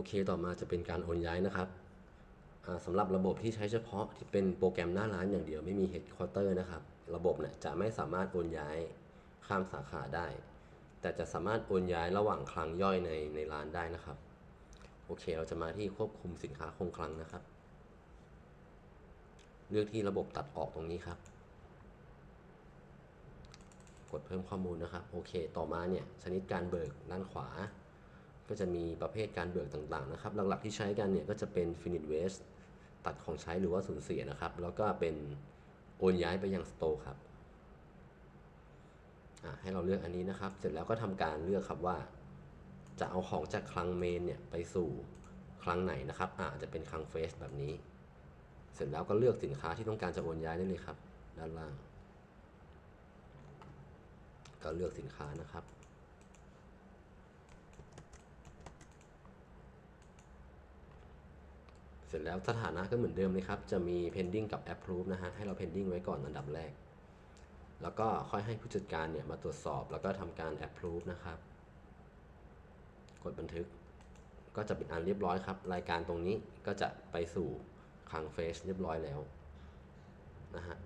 อเคต่อมาจะเป็นการโอนย้ายนะครับสำหรับระบบที่ใช้เฉพาะที่เป็นโปรแกรมหน้าร้านอย่างเดียวไม่มี Headquarter นะครับ ระบบเนี่ยจะไม่สามารถโอนย้ายข้ามสาขาได้ แต่จะสามารถโอนย้ายระหว่างคลังย่อยในในร้านได้นะครับ โอเค เราจะมาที่ควบคุมสินค้าคงคลังนะครับ เลือกที่ระบบตัดออกตรงนี้ครับ กดเพิ่มข้อมูลนะครับ โอเค ต่อมาเนี่ยชนิดการเบิกด้านขวา ก็จะมีประเภทการเบิกต่างๆนะครับ หลักๆที่ใช้กันเนี่ยก็จะเป็น Finite Waste ตัดของใช้หรือว่าสูญเสียนะครับ แล้วก็เป็นโอนย้ายไปยังสโตร์ครับให้เราเลือกอันนี้นะครับ เสร็จแล้วก็ทำการเลือกครับว่า จะเอาของจากคลังเมนเนี่ยไปสู่คลังไหนนะครับอาจจะเป็นคลังเฟสแบบนี้ เสร็จแล้วก็เลือกสินค้าที่ต้องการจะโอนย้ายได้เลยครับ ด้านล่าง ก็เลือกสินค้านะครับ เสร็จแล้วสถานะก็เหมือนเดิมเลยครับ จะมี pending กับ approve นะฮะ ให้เรา pending ไว้ก่อนอันดับแรก แล้วก็ค่อยให้ผู้จัดการเนี่ยมาตรวจสอบแล้วก็ทำการ approve นะครับ กดบันทึก ก็จะเป็นอันเรียบร้อยครับ รายการตรงนี้ก็จะไปสู่คลังเฟสเรียบร้อยแล้วนะฮะ